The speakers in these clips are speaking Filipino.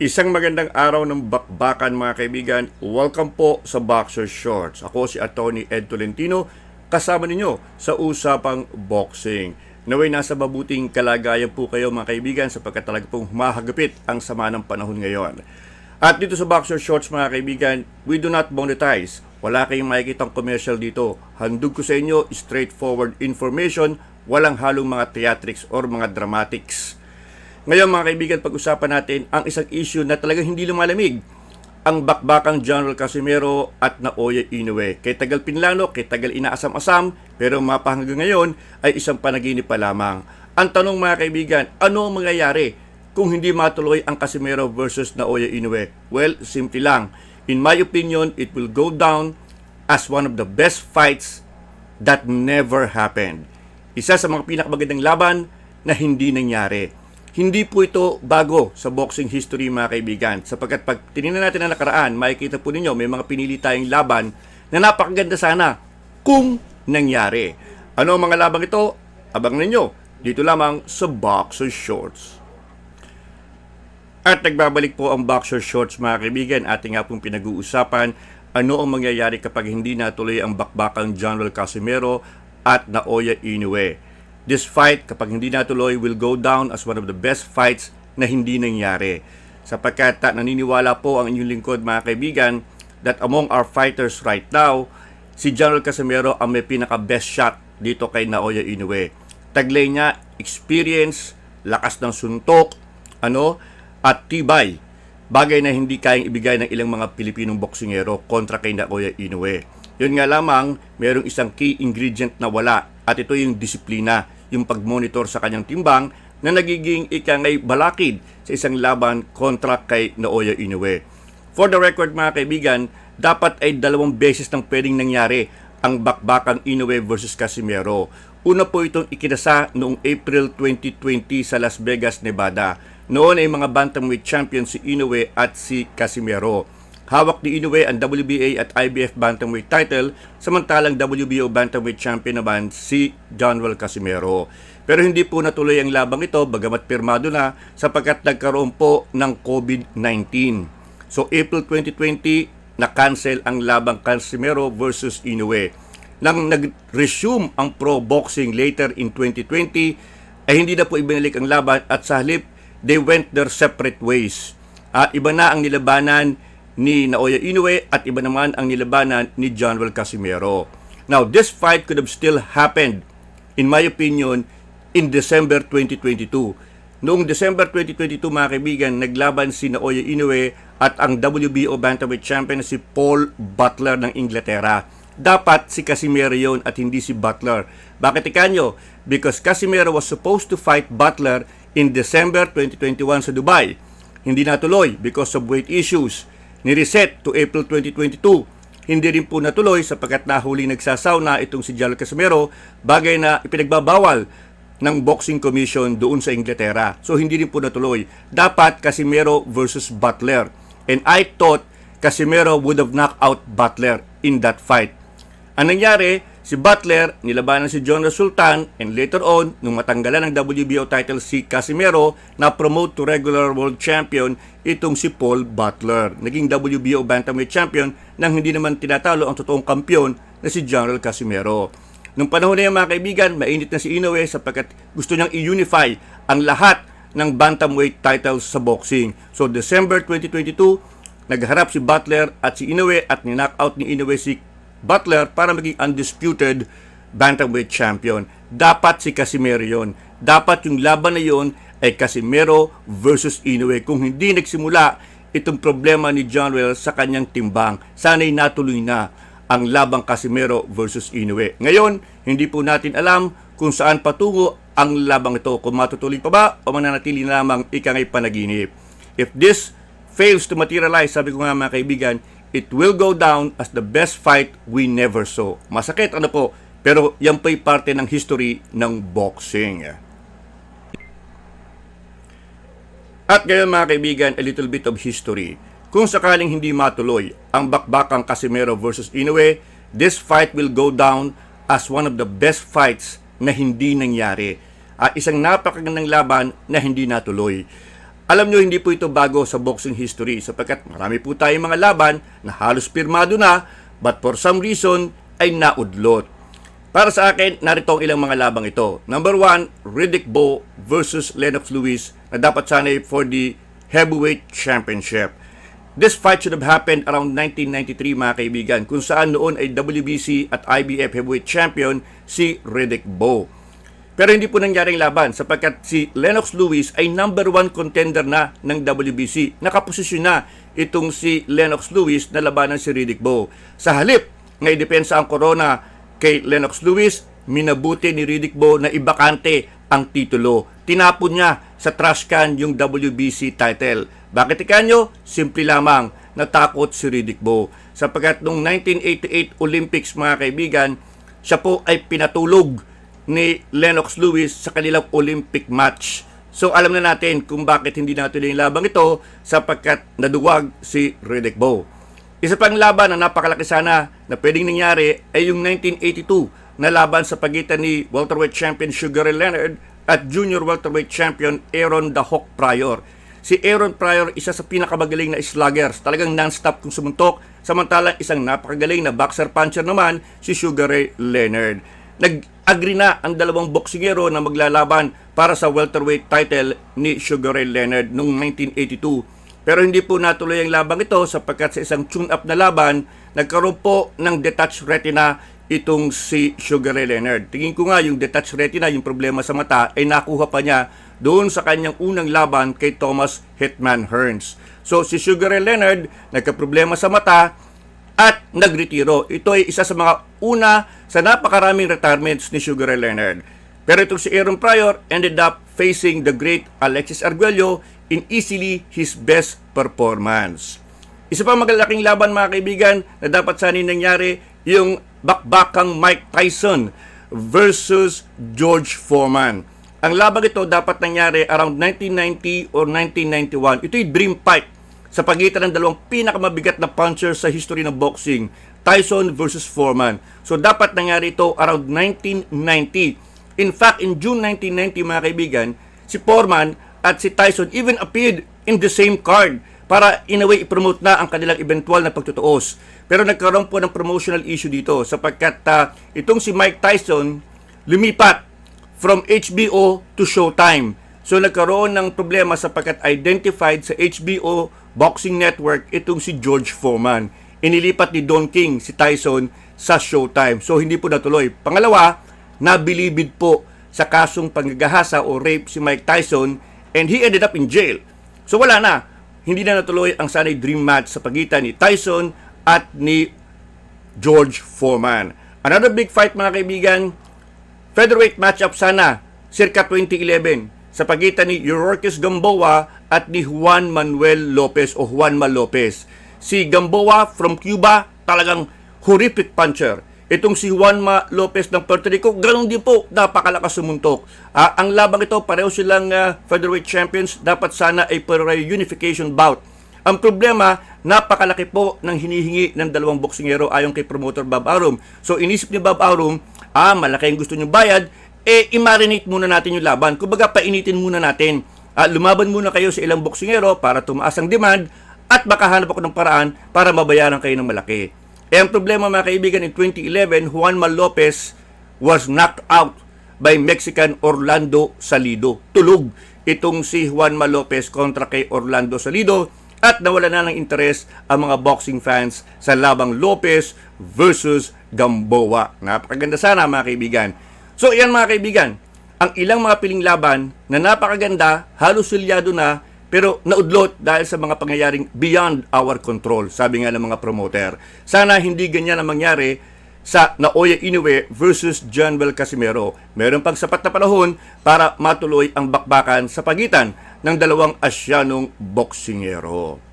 Isang magandang araw ng bakbakan mga kaibigan. Welcome po sa Boxer Shorts. Ako si Attorney Ed Tolentino, kasama ninyo sa usapang boxing. Naway nasa mabuting kalagayan po kayo mga kaibigan sapagkat talaga pong humahagapit ang sama ng panahon ngayon. At dito sa Boxer Shorts mga kaibigan, we do not monetize. Wala kayong makikitang commercial dito. Handog ko sa inyo straightforward information, walang halong mga theatrics or mga dramatics. Ngayon mga kaibigan, pag-usapan natin ang isang issue na talagang hindi lumalamig. Ang bakbakang General Casimero at Naoya Inoue. Kay tagal pinlano, kay tagal inaasam-asam, pero mapa hanggang ngayon ay isang panaginip pa lamang. Ang tanong mga kaibigan, ano ang mangyayari kung hindi matuloy ang Casimero versus Naoya Inoue? Well, simple lang. In my opinion, it will go down as one of the best fights that never happened. Isa sa mga pinakamagandang laban na hindi nangyari. Hindi po ito bago sa boxing history mga kaibigan sapagkat pag tinignan natin ang nakaraan, makikita po ninyo may mga pinili tayong laban na napakaganda sana kung nangyari. Ano ang mga labang ito? Abang ninyo dito lamang sa Boxer Shorts. At nagbabalik po ang Boxer Shorts mga kaibigan. Ating nga pong pinag-uusapan ano ang mangyayari kapag hindi natuloy ang bakbakang General Casimero at Naoya Inoue. This fight, kapag hindi natuloy, will go down as one of the best fights na hindi nangyari. Sapagkat naniniwala po ang inyong lingkod mga kaibigan that among our fighters right now, si General Casimero ang may pinaka-best shot dito kay Naoya Inoue. Taglay niya, experience, lakas ng suntok, ano, at tibay. Bagay na hindi kayang ibigay ng ilang mga Pilipinong boksingero kontra kay Naoya Inoue. Yun nga lamang, mayroong isang key ingredient na wala at ito yung disiplina, yung pag-monitor sa kanyang timbang na nagiging ikangay balakid sa isang laban kontra kay Naoya Inoue. For the record mga kaibigan, dapat ay dalawang beses nang pwedeng nangyari ang bakbakang Inoue versus Casimero. Una po itong ikinasa noong April 2020 sa Las Vegas, Nevada. Noon ay mga bantamweight champion si Inoue at si Casimero. Hawak ni Inoue ang WBA at IBF bantamweight title, samantalang WBO bantamweight champion naman si Donwell Casimero. Pero hindi po natuloy ang labang ito bagamat pirmado na sapagkat nagkaroon po ng COVID-19. So April 2020, na-cancel ang labang Casimero versus Inoue. Nang nag-resume ang pro boxing later in 2020, ay hindi na po ibinalik ang laban at sa halip, they went their separate ways. At iba na ang nilabanan ni Naoya Inoue at iba naman ang nilabanan ni John Will Casimero. Now, this fight could have still happened, in my opinion, in December 2022. Noong December 2022, mga kaibigan, naglaban si Naoya Inoue at ang WBO Bantamweight Champion si Paul Butler ng Inglaterra. Dapat si Casimero yon at hindi si Butler. Bakit ikanyo? Because Casimero was supposed to fight Butler in December 2021 sa Dubai. Hindi natuloy because of weight issues. Nireset to April 2022. Hindi rin po natuloy sapagkat nahuli nagsasauna itong si Jal Casimero, bagay na ipinagbabawal ng Boxing Commission doon sa Inglaterra. So hindi rin po natuloy. Dapat Casimero versus Butler. And I thought Casimero would have knocked out Butler in that fight. Ang nangyari, si Butler, nilabanan si John Sultan, and later on, nung matanggalan ng WBO title si Casimero, na-promote to regular world champion itong si Paul Butler. Naging WBO bantamweight champion nang hindi naman tinatalo ang totoong kampiyon na si General Casimero. Nung panahon na yan mga kaibigan, mainit na si Inoue sapagkat gusto niyang i-unify ang lahat ng bantamweight titles sa boxing. So December 2022, nagharap si Butler at si Inoue at ni-knockout ni Inoue si Butler para maging undisputed bantamweight champion. Dapat si Casimero yon. Dapat yung laban na yon ay Casimero versus Inoue. Kung hindi nagsimula itong problema ni John Wells sa kanyang timbang, sana'y natuloy na ang labang Casimero versus Inoue. Ngayon, hindi po natin alam kung saan patungo ang labang ito. Kung matutuloy pa ba o mananatili na lamang ikangay panaginip. If this fails to materialize, sabi ko nga mga kaibigan, it will go down as the best fight we never saw. Masakit ano po, pero yan po'y parte ng history ng boxing. At ngayon mga kaibigan, a little bit of history. Kung sakaling hindi matuloy ang bakbakang Casimero versus Inoue, this fight will go down as one of the best fights na hindi nangyari. At isang napakagandang laban na hindi natuloy. Alam nyo, hindi po ito bago sa boxing history sapagkat marami po tayong mga laban na halos pirmado na but for some reason ay naudlot. Para sa akin, narito ang ilang mga labang ito. Number one, Riddick Bowe versus Lennox Lewis na dapat sanay for the heavyweight championship. This fight should have happened around 1993 mga kaibigan kung saan noon ay WBC at IBF heavyweight champion si Riddick Bowe. Pero hindi po nangyaring laban sapagkat si Lennox Lewis ay number one contender na ng WBC. Nakaposisyon na itong si Lennox Lewis na labanan si Riddick Bowe. Sa halip, ngay depensa ang corona kay Lennox Lewis, minabuti ni Riddick Bowe na ibakante ang titulo. Tinapon niya sa trash can yung WBC title. Bakit ikanyo? Simple lamang, natakot si Riddick Bowe. Sapagkat noong 1988 Olympics mga kaibigan, siya po ay pinatulog ni Lennox Lewis sa kanilang Olympic match. So alam na natin kung bakit hindi natuloy yung labang ito sapagkat naduwag si Riddick Bowe. Isa pang laban na napakalaki sana na pwedeng nangyari ay yung 1982 na laban sa pagitan ni welterweight champion Sugar Ray Leonard at junior welterweight champion Aaron the Hawk Pryor. Si Aaron Pryor, isa sa pinakamagaling na sluggers. Talagang non-stop kung sumuntok. Samantalang isang napakagaling na boxer puncher naman, si Sugar Ray Leonard. Nag-agree na ang dalawang boksingero na maglalaban para sa welterweight title ni Sugar Ray Leonard noong 1982. Pero hindi po natuloy ang labang ito sapagkat sa isang tune-up na laban, nagkaroon po ng detached retina itong si Sugar Ray Leonard. Tingin ko nga yung detached retina, yung problema sa mata, ay nakuha pa niya doon sa kanyang unang laban kay Thomas Hitman Hearns. So si Sugar Ray Leonard nagka-problema sa mata at nagretiro. Ito ay isa sa mga una sa napakaraming retirements ni Sugar Ray Leonard. Pero itong si Aaron Pryor ended up facing the great Alexis Arguello in easily his best performance. Isa pa magalaking laban mga kaibigan na dapat sana nangyari yung bakbakang Mike Tyson versus George Foreman. Ang labang ito dapat nangyari around 1990 or 1991. Ito'y dream fight sa pagitan ng dalawang pinakamabigat na puncher sa history ng boxing, Tyson versus Foreman. So dapat nangyari ito around 1990. In fact, in June 1990 mga kaibigan, si Foreman at si Tyson even appeared in the same card para in a way i-promote na ang kanilang eventual na pagtutuos. Pero nagkaroon po ng promotional issue dito sapagkat uh, itong si Mike Tyson lumipat from HBO to Showtime. So nagkaroon ng problema sapagkat identified sa HBO Boxing Network itong si George Foreman. Inilipat ni Don King si Tyson sa Showtime. So hindi po natuloy. Pangalawa, nabilibid po sa kasong panggagahasa o rape si Mike Tyson and he ended up in jail. So wala na. Hindi na natuloy ang sanay dream match sa pagitan ni Tyson at ni George Foreman. Another big fight mga kaibigan, featherweight matchup sana circa 2011 sa pagitan ni Eurorkis Gamboa at ni Juan Manuel Lopez o Juanma Lopez. Si Gamboa from Cuba, talagang horrific puncher. Itong si Juanma Lopez ng Puerto Rico, ganun din po, napakalakas sumuntok. Ah, ang labang ito, pareho silang ah, featherweight champions, dapat sana ay para unification bout. Ang problema, napakalaki po ng hinihingi ng dalawang boksingero ayon kay promoter Bob Arum. So inisip ni Bob Arum, ah, malaki ang gusto niyong bayad, eh i-marinate muna natin yung laban. Kumbaga, painitin muna natin. Ah, lumaban muna kayo sa ilang boksingero para tumaas ang demand at baka hanap ako ng paraan para mabayaran kayo ng malaki. Eh, ang problema mga kaibigan, in 2011, Juan Mal Lopez was knocked out by Mexican Orlando Salido. Tulog itong si Juan Mal Lopez kontra kay Orlando Salido at nawala na ng interes ang mga boxing fans sa labang Lopez versus Gamboa. Napakaganda sana mga kaibigan. So yan mga kaibigan, ang ilang mga piling laban na napakaganda, halos silyado na, pero naudlot dahil sa mga pangyayaring beyond our control, sabi nga ng mga promoter. Sana hindi ganyan ang mangyari sa Naoya Inoue versus John Bel Casimero. Meron pang sapat na panahon para matuloy ang bakbakan sa pagitan ng dalawang Asyanong boksingero.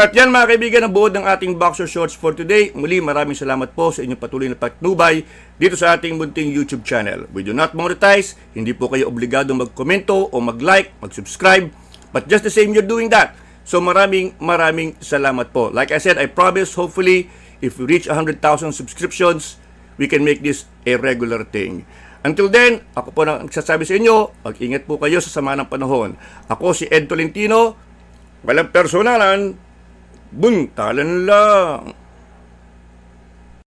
At yan mga kaibigan ang buod ng ating Boxer Shorts for today. Muli maraming salamat po sa inyong patuloy na patnubay dito sa ating munting YouTube channel. We do not monetize, hindi po kayo obligado magkomento o mag-like, mag-subscribe, but just the same you're doing that. So maraming maraming salamat po. Like I said, I promise hopefully if we reach 100,000 subscriptions, we can make this a regular thing. Until then, ako po na nagsasabi sa inyo, mag-ingat po kayo sa sama ng panahon. Ako si Ed Tolentino, walang personalan, buntalan lang.